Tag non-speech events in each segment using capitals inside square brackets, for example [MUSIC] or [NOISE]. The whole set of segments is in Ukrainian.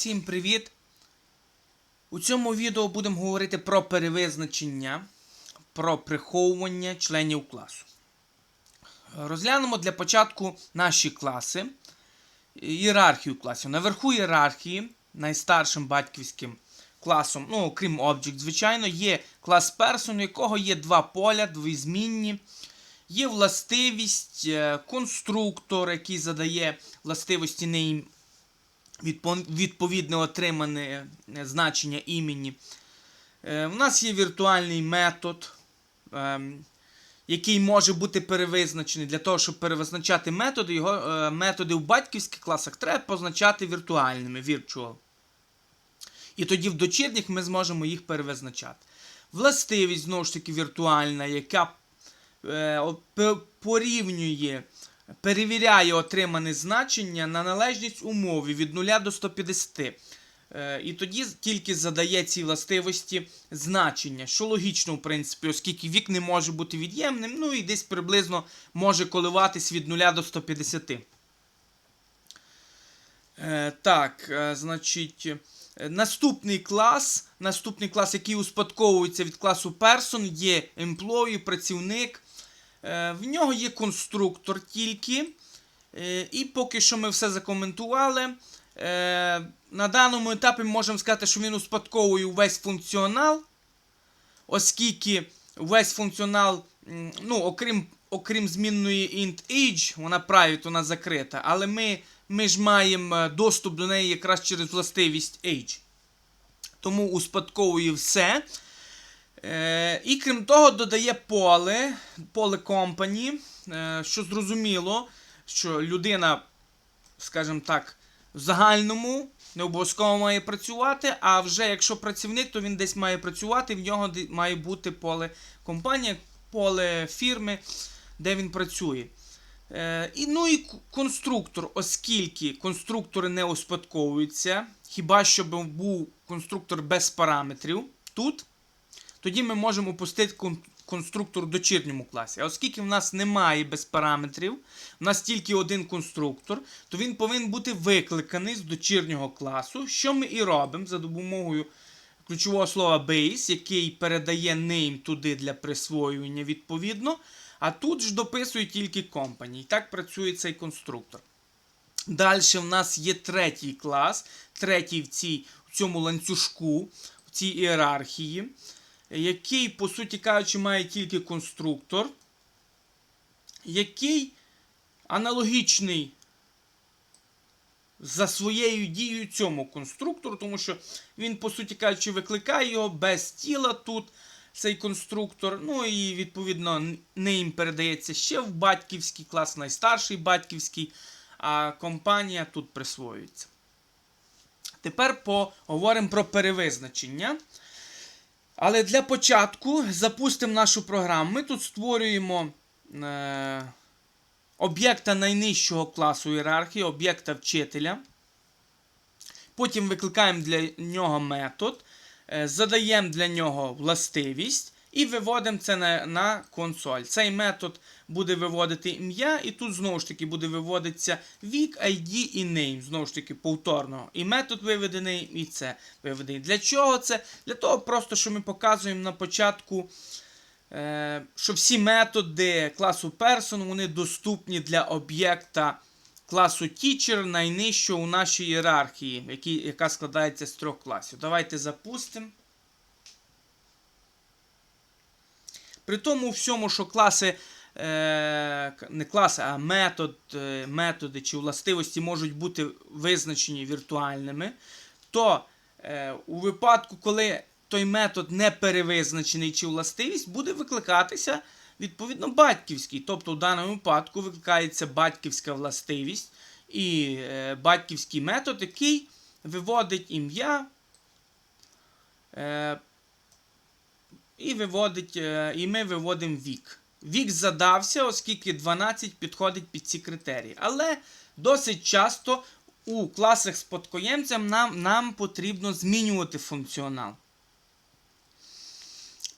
Всім привіт! У цьому відео будемо говорити про перевизначення, про приховування членів класу. Розглянемо для початку наші класи, ієрархію класів. Наверху ієрархії, найстаршим батьківським класом, ну, окрім Object, звичайно, є клас Person, у якого є два поля, двозмінні. Є властивість, е, конструктор, який задає властивості відпо- відповідне отримане е, значення імені. Е, У нас є віртуальний метод, ем, який може бути перевизначений. Для того, щоб перевизначати методи, його е, методи в батьківських класах треба позначати віртуальними virtual. І тоді в дочірніх ми зможемо їх перевизначати. Властивість, знову ж таки, віртуальна, яка е, порівнює, перевіряє отримане значення на належність умови від 0 до 150. Е, І тоді тільки задає ці властивості значення, що логічно, в принципі, оскільки вік не може бути від'ємним, ну і десь приблизно може коливатись від 0 до 150. Е, так, е, значить, наступний клас, наступний клас, який успадковується від класу Person, є employee, працівник. Е, в нього є конструктор тільки. Е, і поки що ми все закоментували. Е, на даному етапі можемо сказати, що він успадковує весь функціонал, оскільки весь функціонал, ну, окрім, окрім змінної int age, вона private, вона закрита, але ми, ми ж маємо доступ до неї якраз через властивість age. Тому успадковує все. Е, і крім того, додає поле, поле company, е, що зрозуміло, що людина, скажімо так, в загальному не обов'язково має працювати, а вже якщо працівник, то він десь має працювати, в нього має бути поле компанії, поле фірми, де він працює. Е, і, ну і конструктор, оскільки конструктори не успадковуються, хіба що був конструктор без параметрів тут, тоді ми можемо пустити конструктор в дочірньому класі. А оскільки в нас немає без параметрів, у нас тільки один конструктор, то він повинен бути викликаний з дочірнього класу, що ми і робимо за допомогою ключового слова base, який передає name туди для присвоювання відповідно. А тут ж дописує тільки company. І так працює цей конструктор. Далі в нас є третій клас, третій в, цій, в цьому ланцюжку, в цій ієрархії, який, по суті кажучи, має тільки конструктор, який аналогічний за своєю дією цьому конструктору, тому що він, по суті кажучи, викликає його без тіла тут. Цей конструктор, ну і відповідно ним передається ще в батьківський клас, найстарший батьківський, а компанія тут присвоюється. Тепер поговоримо про перевизначення. Але для початку запустимо нашу програму. Ми тут створюємо е, об'єкта найнижчого класу ієрархії, об'єкта вчителя. Потім викликаємо для нього метод, е, задаємо для нього властивість і виводимо це на, на консоль. Цей метод буде виводити ім'я, і тут знову ж таки буде виводитися вік, ID і name. Знову ж таки, повторно. І метод виведений, і це виведений. Для чого це? Для того, просто, що ми показуємо на початку. Е, що всі методи класу Person вони доступні для об'єкта класу Teacher найнижчого у нашій ієрархії, яка складається з трьох класів. Давайте запустимо. При тому всьому, що класи, е, не класи, а метод, е, методи чи властивості можуть бути визначені віртуальними, то е, у випадку, коли той метод не перевизначений чи властивість, буде викликатися відповідно батьківський. Тобто в даному випадку викликається батьківська властивість і батьківський метод, який виводить ім'я. І виводить, е, і ми виводимо вік. Вік задався, оскільки 12 підходить під ці критерії. Але досить часто у класах спадкоємцям нам, нам потрібно змінювати функціонал.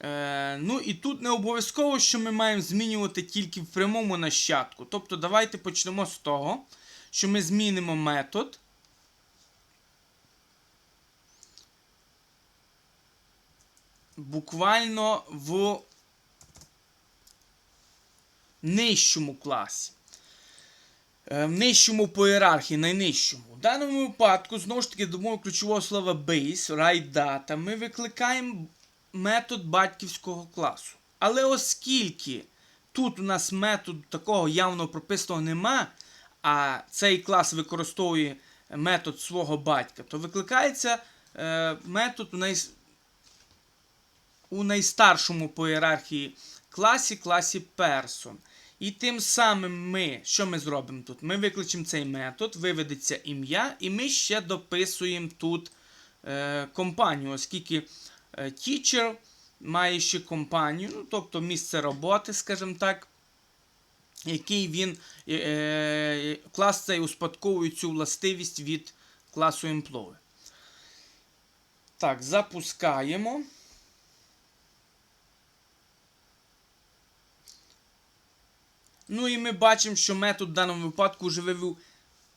Е, ну і тут не обов'язково, що ми маємо змінювати тільки в прямому нащадку. Тобто, давайте почнемо з того, що ми змінимо метод буквально в нижчому класі. Е, В нижчому по ієрархії, найнижчому. В даному випадку, знову ж таки, до ключового слова base, write data, ми викликаємо метод батьківського класу. Але оскільки тут у нас методу такого явно прописаного нема, а цей клас використовує метод свого батька, то викликається е, метод у, най... у найстаршому по ієрархії класі, класі person. І тим самим ми, що ми зробимо тут? Ми викличемо цей метод, виведеться ім'я, і ми ще дописуємо тут е, компанію, оскільки е, teacher має ще компанію, ну, тобто місце роботи, скажімо так, який він е, е, клас цей успадковує цю властивість від класу employee. Так, запускаємо. Ну і ми бачимо, що метод в даному випадку вже вивів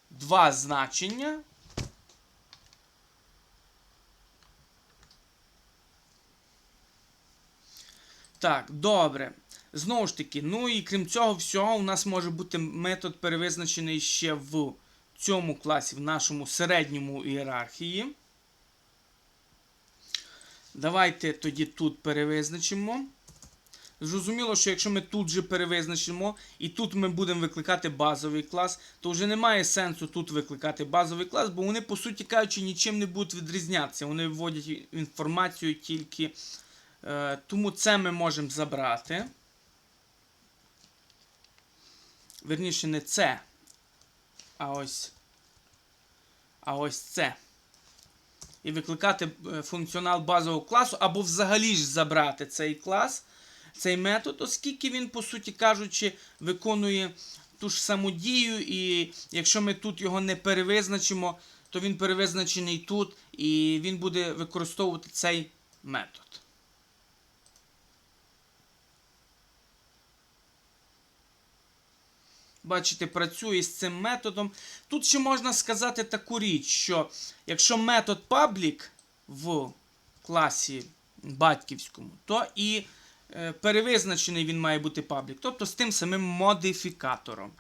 два значення. Так, добре. Знову ж таки, ну і крім цього всього, у нас може бути метод перевизначений ще в цьому класі, в нашому середньому ієрархії. Давайте тоді тут перевизначимо. Зрозуміло, що якщо ми тут же перевизначимо, і тут ми будемо викликати базовий клас, то вже немає сенсу тут викликати базовий клас, бо вони, по суті кажучи, нічим не будуть відрізнятися. Вони вводять інформацію тільки. Е, тому це ми можемо забрати. Верніше, не це. А ось. А ось це. І викликати е, функціонал базового класу, або взагалі ж забрати цей клас, цей метод, оскільки він, по суті кажучи, виконує ту ж саму дію, і якщо ми тут його не перевизначимо, то він перевизначений тут, і він буде використовувати цей метод. Бачите, працює з цим методом. Тут ще можна сказати таку річ, що якщо метод public в класі батьківському, то і перевизначений він має бути public, тобто з тим самим модифікатором.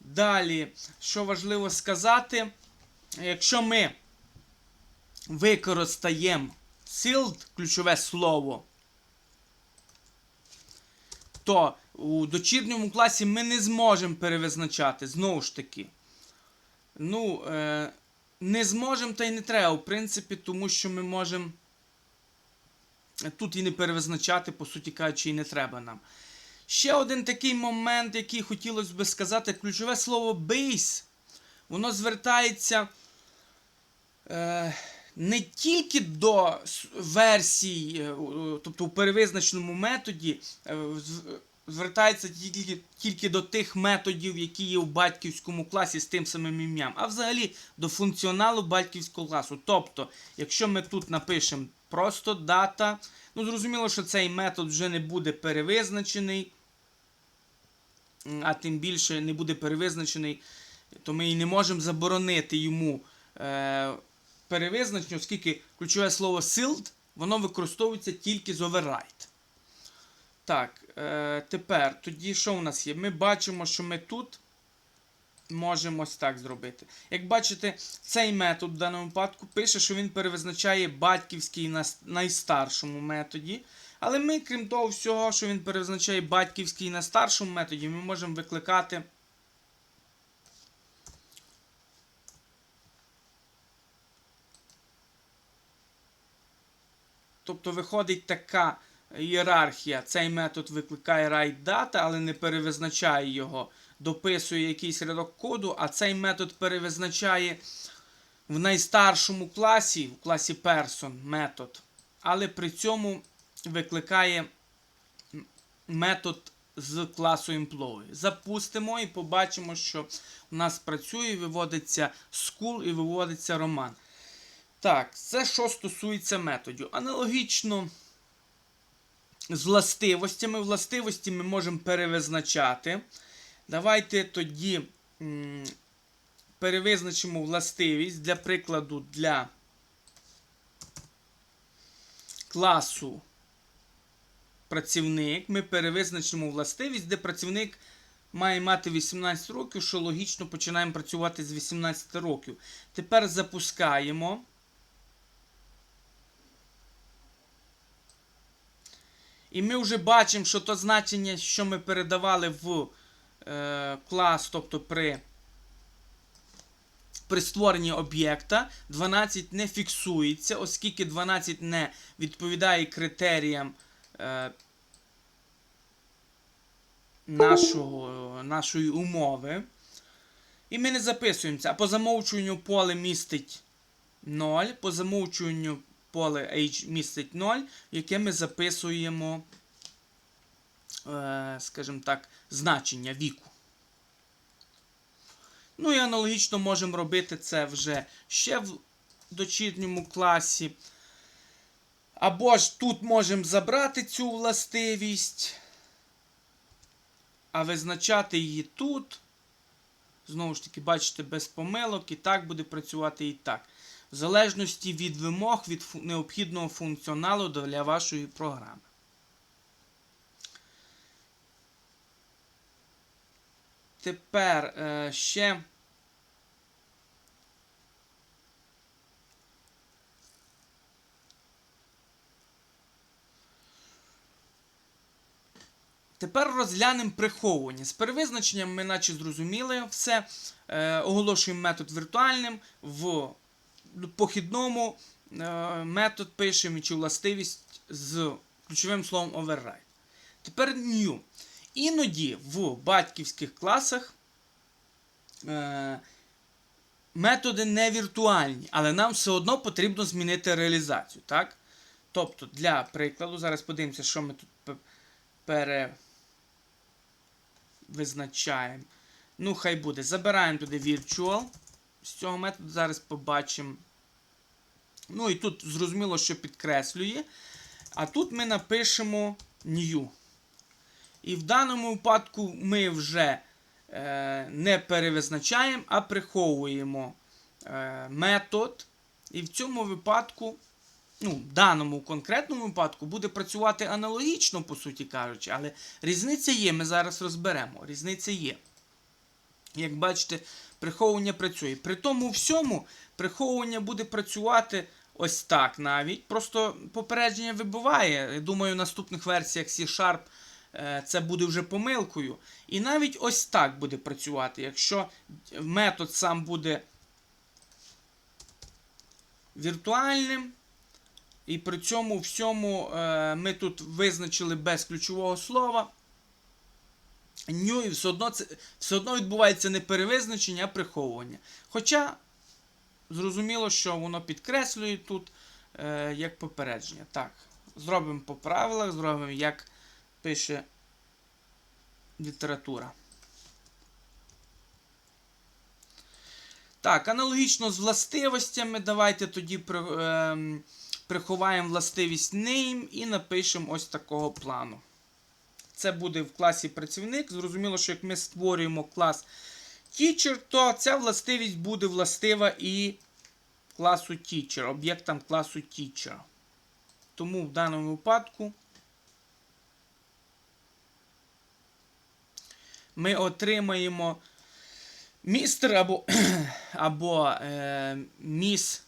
Далі, що важливо сказати, якщо ми використаємо sealed, ключове слово, то у дочірньому класі ми не зможемо перевизначати. Знову ж таки. Ну, е, не зможемо та й не треба, в принципі, тому що ми можемо тут і не перевизначати, по суті кажучи, і не треба нам. Ще один такий момент, який хотілося би сказати, ключове слово base, воно звертається е, не тільки до версій, е, тобто у перевизначеному методі. Е, звертається тільки тільки до тих методів, які є у батьківському класі з тим самим ім'ям, а взагалі до функціоналу батьківського класу. Тобто, якщо ми тут напишемо просто дата, ну зрозуміло, що цей метод вже не буде перевизначений, а тим більше не буде перевизначений, то ми і не можемо заборонити йому е, перевизначення, оскільки ключове слово sealed, воно використовується тільки з override. Так, е, тепер тоді що у нас є? Ми бачимо, що ми тут можемо ось так зробити. Як бачите, цей метод в даному випадку пише, що він перевизначає батьківський на найстаршому методі. Але ми, крім того всього, що він перевизначає батьківський на старшому методі, ми можемо викликати. Тобто виходить така ієрархія. Цей метод викликає write але не перевизначає його, дописує якийсь рядок коду, а цей метод перевизначає в найстаршому класі, в класі person метод, але при цьому викликає метод з класу employee. Запустимо і побачимо, що у нас працює, виводиться school і виводиться роман. Так, це що стосується методів. Аналогічно з властивостями. Властивості ми можемо перевизначати. Давайте тоді перевизначимо властивість для прикладу для класу працівник, ми перевизначимо властивість, де працівник має мати 18 років, що логічно починаємо працювати з 18 років. Тепер запускаємо. І ми вже бачимо, що то значення, що ми передавали в е, клас, тобто при, при створенні об'єкта, 12 не фіксується, оскільки 12 не відповідає критеріям е, нашого, нашої умови. І ми не записуємо це. А по замовчуванню поле містить 0, по замовчуванню поле H містить 0, яке ми записуємо, е, скажімо так, значення віку. Ну і аналогічно можемо робити це вже ще в дочірньому класі. Або ж тут можемо забрати цю властивість, а визначати її тут. Знову ж таки, бачите, без помилок, і так буде працювати і так. В залежності від вимог, від необхідного функціоналу для вашої програми. Тепер е, ще. Тепер розглянемо приховування. З перевизначенням ми наче зрозуміли все. Е, оголошуємо метод віртуальним. В похідному е, метод пишемо чи властивість з ключовим словом override. Тепер new. Іноді в батьківських класах е, методи не віртуальні, але нам все одно потрібно змінити реалізацію. Так? Тобто, для прикладу, зараз подивимося, що ми тут перевизначаємо. Ну, хай буде. Забираємо туди virtual. З цього методу зараз побачимо. Ну і тут зрозуміло, що підкреслює. А тут ми напишемо new. І в даному випадку ми вже е, не перевизначаємо, а приховуємо е, метод. І в цьому випадку, ну, в даному конкретному випадку, буде працювати аналогічно, по суті кажучи, але різниця є, ми зараз розберемо. Різниця є. Як бачите, приховування працює. При тому всьому приховування буде працювати ось так навіть. Просто попередження вибиває. Я думаю, в наступних версіях C-Sharp це буде вже помилкою. І навіть ось так буде працювати. Якщо метод сам буде віртуальним, і при цьому всьому е, ми тут визначили без ключового слова. New, і все одно, це, все одно відбувається не перевизначення, а приховування. Хоча, зрозуміло, що воно підкреслює тут е, як попередження. Так, зробимо по правилах, зробимо, як пише література. Так, аналогічно з властивостями. Давайте тоді при, е, приховаємо властивість name і напишемо ось такого плану. Це буде в класі працівник. Зрозуміло, що як ми створюємо клас teacher, то ця властивість буде властива і класу teacher, об'єктам класу teacher. Тому в даному випадку ми отримаємо містер або, [CLEARS THROAT] або е, міс.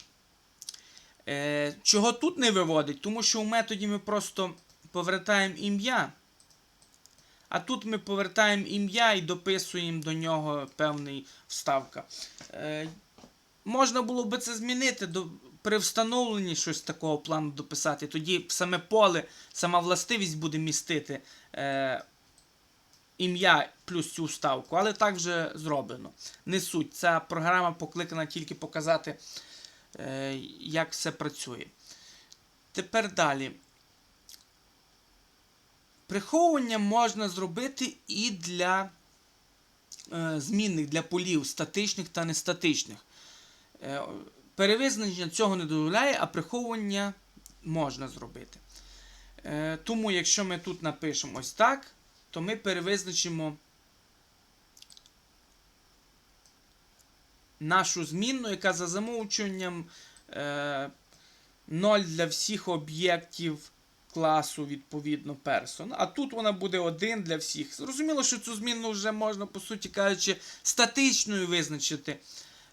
Е, чого тут не виводить? Тому що в методі ми просто повертаємо ім'я. А тут ми повертаємо ім'я і дописуємо до нього певний вставка. Е, можна було би це змінити до, при встановленні щось такого плану дописати. Тоді саме поле, сама властивість буде містити е, ім'я плюс цю вставку. Але так вже зроблено. Не суть. Ця програма покликана тільки показати, е, як все працює. Тепер далі. Приховування можна зробити і для е, змінних, для полів, статичних та нестатичних. Е, перевизначення цього не дозволяє, а приховування можна зробити. Тому, якщо ми тут напишемо ось так, то ми перевизначимо нашу змінну, яка за замовчуванням е, 0 для всіх об'єктів класу, відповідно, person. А тут вона буде один для всіх. Зрозуміло, що цю зміну вже можна, по суті кажучи, статичною визначити.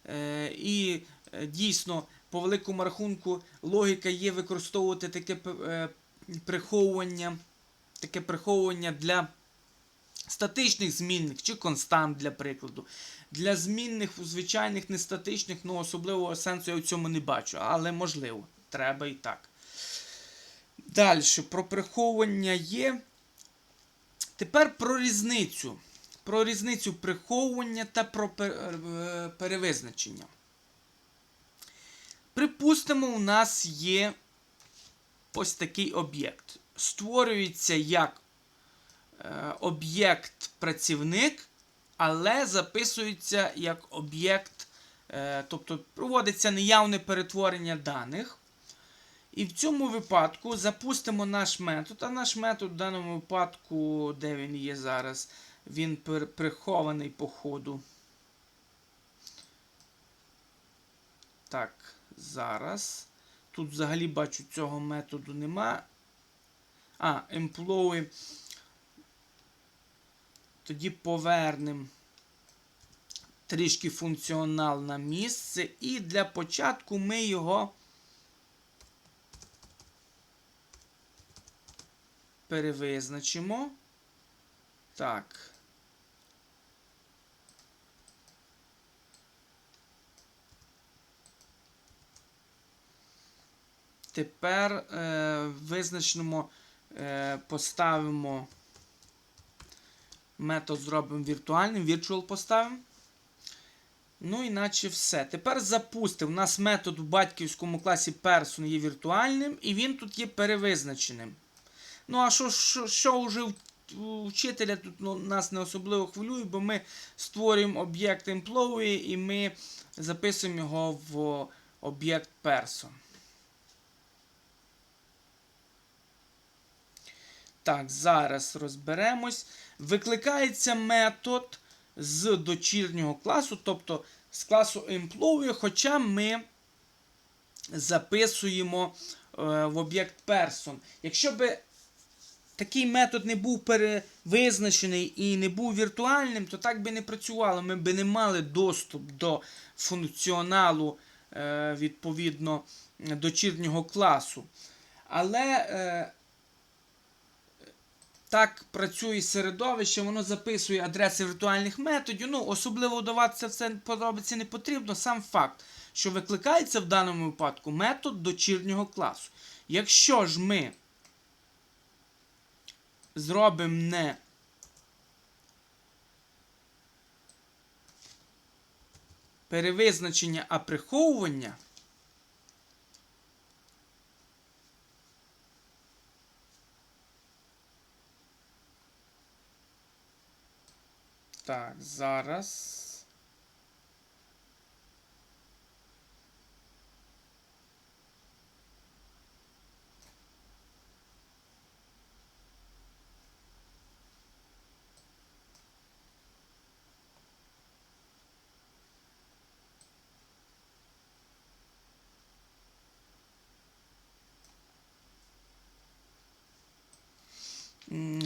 Е, і е, дійсно, по великому рахунку, логіка є використовувати таке е, приховування, таке приховування для статичних змінних чи констант, для прикладу. Для змінних, у звичайних, нестатичних, ну особливого сенсу я в цьому не бачу, але можливо, треба і так. Далі, про приховування є. Тепер про різницю. Про різницю приховування та про е, перевизначення. Припустимо, у нас є ось такий об'єкт. Створюється як об'єкт працівник, але записується як об'єкт, е, тобто проводиться неявне перетворення даних. І в цьому випадку запустимо наш метод, а наш метод в даному випадку, де він є зараз, він прихований по ходу. Так, зараз. Тут взагалі бачу цього методу нема. А, employee. Тоді повернемо трішки функціонал на місце. І для початку ми його перевизначимо. Так. Тепер е, визначимо, е, поставимо метод зробимо віртуальним, virtual поставимо. Ну, іначе все. Тепер запустимо. У нас метод в батьківському класі person є віртуальним, і він тут є перевизначеним. Ну, а що, що, що вже в- у вчителя тут ну, нас не особливо хвилює, бо ми створюємо об'єкт employee і ми записуємо його в об'єкт person. Так, зараз розберемось. Викликається метод з дочірнього класу, тобто з класу employee, хоча ми записуємо е, в об'єкт person. Якщо би такий метод не був перевизначений і не був віртуальним, то так би не працювало. Ми би не мали доступ до функціоналу е, відповідно дочірнього класу. Але е, так працює середовище, воно записує адреси віртуальних методів. Ну, особливо вдаватися в це подробиці не потрібно. Сам факт, що викликається в даному випадку метод дочірнього класу. Якщо ж ми зробимо не перевизначення, а приховування. Так, зараз.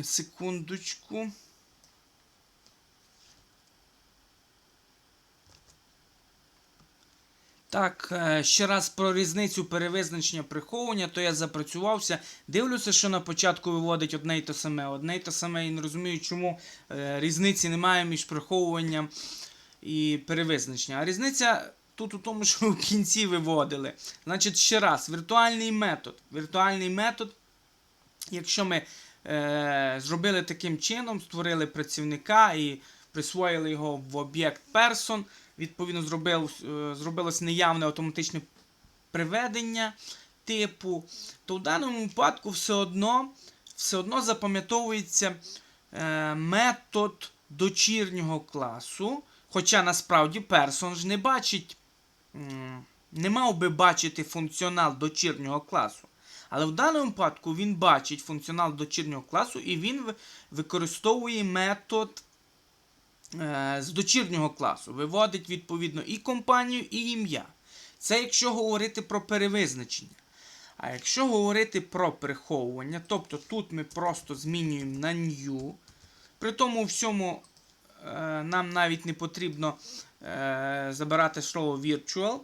Секундочку. Так, е, ще раз про різницю перевизначення приховування, то я запрацювався. Дивлюся, що на початку виводить одне й те саме. Одне й те саме і не розумію, чому е, різниці немає між приховуванням і перевизначенням. А різниця тут у тому, що [LAUGHS] в кінці виводили. Значить, ще раз, віртуальний метод. Віртуальний метод, якщо ми е, зробили таким чином, створили працівника і присвоїли його в об'єкт person, відповідно зробив, е, зробилось неявне автоматичне приведення типу, то в даному випадку все одно, все одно запам'ятовується е, метод дочірнього класу. Хоча насправді person ж не бачить, не мав би бачити функціонал дочірнього класу. Але в даному випадку він бачить функціонал дочірнього класу і він використовує метод з дочірнього класу. Виводить відповідно і компанію, і ім'я. Це якщо говорити про перевизначення. А якщо говорити про приховування, тобто тут ми просто змінюємо на new. При тому всьому е, нам навіть не потрібно е, забирати слово virtual.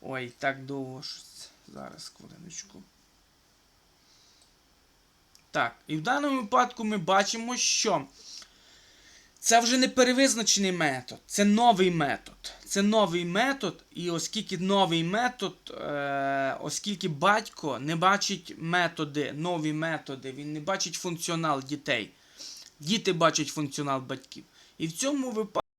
Ой, так довго щось. Зараз хвилиночку. Так, і в даному випадку ми бачимо, що це вже не перевизначений метод, це новий метод. Це новий метод, і оскільки новий метод, е, оскільки батько не бачить методи, нові методи, він не бачить функціонал дітей. Діти бачать функціонал батьків. І в цьому випадку.